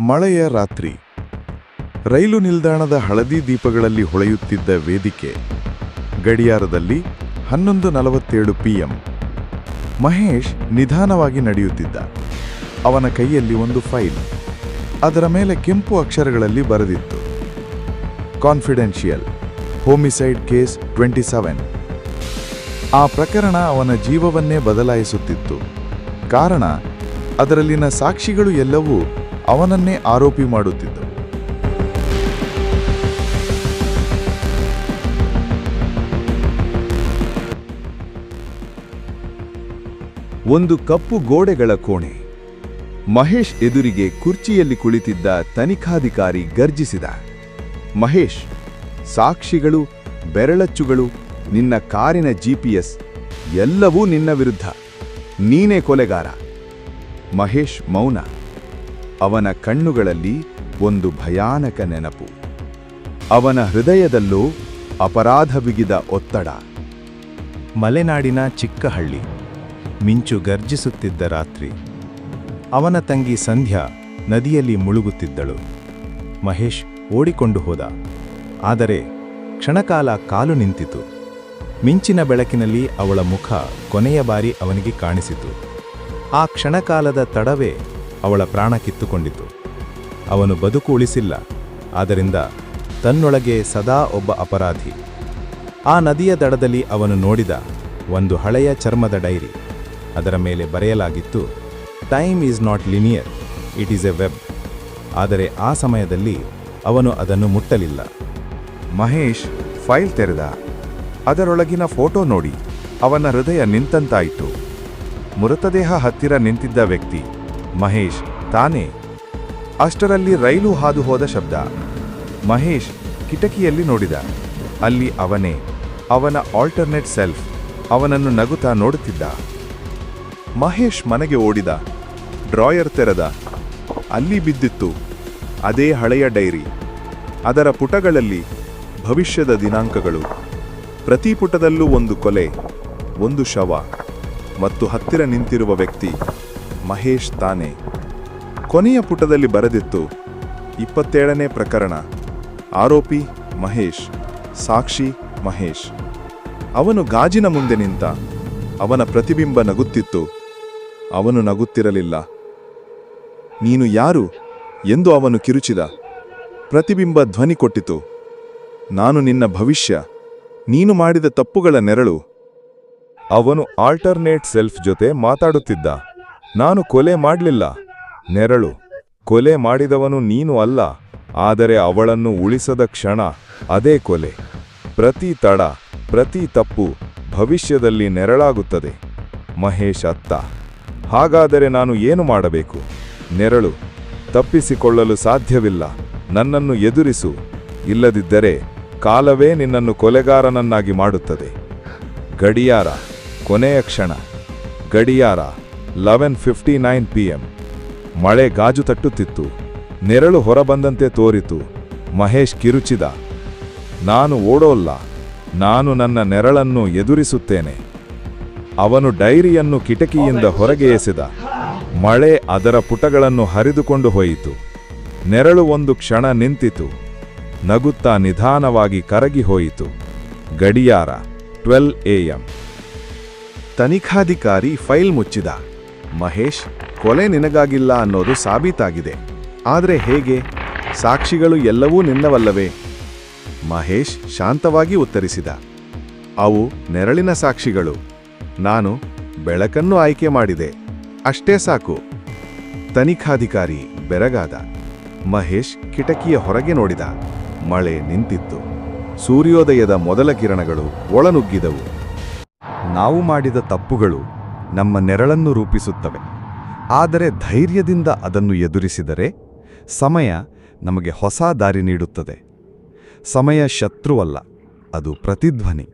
ಮಳೆಯ ರಾತ್ರಿ. ರೈಲು ನಿಲ್ದಾಣದ ಹಳದಿ ದೀಪಗಳಲ್ಲಿ ಹೊಳೆಯುತ್ತಿದ್ದ ವೇದಿಕೆ. ಗಡಿಯಾರದಲ್ಲಿ ಹನ್ನೊಂದು ನಲವತ್ತೇಳು ಪಿಎಂ. ಮಹೇಶ್ ನಿಧಾನವಾಗಿ ನಡೆಯುತ್ತಿದ್ದ. ಅವನ ಕೈಯಲ್ಲಿ ಒಂದು ಫೈಲ್. ಅದರ ಮೇಲೆ ಕೆಂಪು ಅಕ್ಷರಗಳಲ್ಲಿ ಬರೆದಿತ್ತು. Confidential. Homicide case twenty seven. ಆ ಪ್ರಕರಣ ಅವನ ಜೀವವನ್ನೇ ಬದಲಾಯಿಸುತ್ತಿತ್ತು. ಕಾರಣ, ಅದರಲ್ಲಿನ ಸಾಕ್ಷಿಗಳು ಎಲ್ಲವೂ ಅವನನ್ನೇ ಆರೋಪಿ ಮಾಡುತ್ತಿದ್ದ. ಒಂದು ಕಪ್ಪು ಗೋಡೆಗಳ ಕೋಣೆ. ಮಹೇಶ್ ಎದುರಿಗೆ ಕುರ್ಚಿಯಲ್ಲಿ ಕುಳಿತಿದ್ದ ತನಿಖಾಧಿಕಾರಿ ಗರ್ಜಿಸಿದ, ಮಹೇಶ್, ಸಾಕ್ಷಿಗಳು, ಬೆರಳಚ್ಚುಗಳು, ನಿನ್ನ ಕಾರಿನ ಜಿಪಿಎಸ್ ಎಲ್ಲವೂ ನಿನ್ನ ವಿರುದ್ಧ. ನೀನೇ ಕೊಲೆಗಾರ. ಮಹೇಶ್ ಮೌನ. ಅವನ ಕಣ್ಣುಗಳಲ್ಲಿ ಒಂದು ಭಯಾನಕ ನೆನಪು. ಅವನ ಹೃದಯದಲ್ಲೂ ಅಪರಾಧ ಬಿಗಿದ ಒತ್ತಡ. ಮಲೆನಾಡಿನ ಚಿಕ್ಕಹಳ್ಳಿ, ಮಿಂಚು ಗರ್ಜಿಸುತ್ತಿದ್ದ ರಾತ್ರಿ. ಅವನ ತಂಗಿ ಸಂಧ್ಯಾ ನದಿಯಲ್ಲಿ ಮುಳುಗುತ್ತಿದ್ದಳು. ಮಹೇಶ್ ಓಡಿಕೊಂಡು ಹೋದ. ಆದರೆ ಕ್ಷಣಕಾಲ ಕಾಲು ನಿಂತಿತು. ಮಿಂಚಿನ ಬೆಳಕಿನಲ್ಲಿ ಅವಳ ಮುಖ ಕೊನೆಯ ಬಾರಿ ಅವನಿಗೆ ಕಾಣಿಸಿತು. ಆ ಕ್ಷಣಕಾಲದ ತಡವೇ ಅವಳ ಪ್ರಾಣ ಕಿತ್ತುಕೊಂಡಿತು. ಅವನು ಬದುಕು ಉಳಿಸಿಲ್ಲ. ಆದ್ದರಿಂದ ತನ್ನೊಳಗೆ ಸದಾ ಒಬ್ಬ ಅಪರಾಧಿ. ಆ ನದಿಯ ದಡದಲ್ಲಿ ಅವನು ನೋಡಿದ ಒಂದು ಹಳೆಯ ಚರ್ಮದ ಡೈರಿ. ಅದರ ಮೇಲೆ ಬರೆಯಲಾಗಿತ್ತು time is not linear it is a web ಆದರೆ ಆ ಸಮಯದಲ್ಲಿ ಅವನು ಅದನ್ನು ಮುಟ್ಟಲಿಲ್ಲ. ಮಹೇಶ್, ಫೈಲ್ ತೆರೆದ. ಅದರೊಳಗಿನ ಫೋಟೋ ನೋಡಿ. ಅವನ ಹೃದಯ ನಿಂತಂತಾಯಿತು. ಮೃತದೇಹ ಹತ್ತಿರ ನಿಂತಿದ್ದ ವ್ಯಕ್ತಿ ಮಹೇಶ್, ತಾನೇ? ಅಷ್ಟರಲ್ಲಿ ರೈಲು ಹಾದು ಹೋದ ಶಬ್ದ. ಮಹೇಶ್ ಕಿಟಕಿಯಲ್ಲಿ ನೋಡಿದ. ಅಲ್ಲಿ ಅವನೇ, ಅವನ ಆಲ್ಟರ್ನೇಟ್ ಸೆಲ್ಫ್ ಅವನನ್ನು ನಗುತ್ತಾ ನೋಡುತ್ತಿದ್ದ. ಮಹೇಶ್ ಮನೆಗೆ ಓಡಿದ. ಡ್ರಾಯರ್ ತೆರೆದ. ಅಲ್ಲಿ ಬಿದ್ದಿತ್ತು. ಅದೇ ಹಳೆಯ ಡೈರಿ. ಅದರ ಪುಟಗಳಲ್ಲಿ ಭವಿಷ್ಯದ ದಿನಾಂಕಗಳು. ಪ್ರತಿ ಪುಟದಲ್ಲೂ ಒಂದು ಕೊಲೆ, ಒಂದು ಶವ, ಮತ್ತು ಹತ್ತಿರ ನಿಂತಿರುವ ವ್ಯಕ್ತಿ. ಮಹೇಶ್ ತಾನೆ. ಕೊನೆಯ ಪುಟದಲ್ಲಿ ಬರೆದಿತ್ತು, ಇಪ್ಪತ್ತೇಳನೇ ಪ್ರಕರಣ. ಆರೋಪಿ ಮಹೇಶ್, ಸಾಕ್ಷಿ ಮಹೇಶ್. ಅವನು ಗಾಜಿನ ಮುಂದೆ ನಿಂತ, ಅವನ ಪ್ರತಿಬಿಂಬ ನಗುತ್ತಿತ್ತು. ಅವನು ನಗುತ್ತಿರಲಿಲ್ಲ. ನೀನು ಯಾರು ಎಂದು ಅವನು ಕಿರುಚಿದ. ಪ್ರತಿಬಿಂಬ ಧ್ವನಿ ಕೊಟ್ಟಿತು. ನಾನು ನಿನ್ನ ಭವಿಷ್ಯ, ನೀನು ಮಾಡಿದ ತಪ್ಪುಗಳ ನೆರಳು. ಅವನು ಆಲ್ಟರ್ನೇಟ್ ಸೆಲ್ಫ್ ಜೊತೆ ಮಾತಾಡುತ್ತಿದ್ದ. ನಾನು ಕೊಲೆ ಮಾಡಲಿಲ್ಲ. ನೆರಳು. ಕೊಲೆ ಮಾಡಿದವನು ನೀನು ಅಲ್ಲ. ಆದರೆ ಅವಳನ್ನು ಉಳಿಸದ ಕ್ಷಣ ಅದೇ ಕೊಲೆ. ಪ್ರತಿ ತಡ, ಪ್ರತಿ ತಪ್ಪು ಭವಿಷ್ಯದಲ್ಲಿ ನೆರಳಾಗುತ್ತದೆ. ಮಹೇಶ್ ಅತ್ತ. ಹಾಗಾದರೆ ನಾನು ಏನು ಮಾಡಬೇಕು? ನೆರಳು. ತಪ್ಪಿಸಿಕೊಳ್ಳಲು ಸಾಧ್ಯವಿಲ್ಲ. ನನ್ನನ್ನು ಎದುರಿಸು. ಇಲ್ಲದಿದ್ದರೆ ಕಾಲವೇ ನಿನ್ನನ್ನು ಕೊಲೆಗಾರನನ್ನಾಗಿ ಮಾಡುತ್ತದೆ. ಗಡಿಯಾರ. ಕೊನೆಯ ಕ್ಷಣ. ಗಡಿಯಾರ. Eleven fifty nine P M ಮಳೆ ಗಾಜು ತಟ್ಟುತ್ತಿತ್ತು. ನೆರಳು ಹೊರಬಂದಂತೆ ತೋರಿತು. ಮಹೇಶ್ ಕಿರುಚಿದ. ನಾನು ಓಡೋಲ್ಲ. ನಾನು ನನ್ನ ನೆರಳನ್ನು ಎದುರಿಸುತ್ತೇನೆ. ಅವನು ಡೈರಿಯನ್ನು ಕಿಟಕಿಯಿಂದ ಹೊರಗೆ ಎಸೆದ. ಮಳೆ ಅದರ ಪುಟಗಳನ್ನು ಹರಿದುಕೊಂಡು ಹೋಯಿತು. ನೆರಳು ಒಂದು ಕ್ಷಣ ನಿಂತಿತು. ನಗುತ್ತಾ ನಿಧಾನವಾಗಿ ಕರಗಿ ಹೋಯಿತು. ಗಡಿಯಾರ, ಟ್ವೆಲ್ ಎ ಎಂ. ತನಿಖಾಧಿಕಾರಿ ಫೈಲ್ ಮುಚ್ಚಿದ. ಮಹೇಶ್, ಕೊಲೆ ನಿನಗಾಗಿಲ್ಲ ಅನ್ನೋದು ಸಾಬೀತಾಗಿದೆ. ಆದರೆ ಹೇಗೆ? ಸಾಕ್ಷಿಗಳು ಎಲ್ಲವೂ ನಿನ್ನವಲ್ಲವೇ? ಮಹೇಶ್ ಶಾಂತವಾಗಿ ಉತ್ತರಿಸಿದ. ಅವು ನೆರಳಿನ ಸಾಕ್ಷಿಗಳು. ನಾನು ಬೆಳಕನ್ನು ಆಯ್ಕೆ ಮಾಡಿದೆ. ಅಷ್ಟೇ ಸಾಕು. ತನಿಖಾಧಿಕಾರಿ ಬೆರಗಾದ. ಮಹೇಶ್ ಕಿಟಕಿಯ ಹೊರಗೆ ನೋಡಿದ. ಮಳೆ ನಿಂತಿತ್ತು. ಸೂರ್ಯೋದಯದ ಮೊದಲ ಕಿರಣಗಳು ಒಳನುಗ್ಗಿದವು. ನಾವು ಮಾಡಿದ ತಪ್ಪುಗಳು ನಮ್ಮ ನೆರಳನ್ನು ರೂಪಿಸುತ್ತವೆ. ಆದರೆ ಧೈರ್ಯದಿಂದ ಅದನ್ನು ಎದುರಿಸಿದರೆ ಸಮಯ ನಮಗೆ ಹೊಸ ದಾರಿ ನೀಡುತ್ತದೆ. ಸಮಯ ಶತ್ರುವಲ್ಲ, ಅದು ಪ್ರತಿಧ್ವನಿ.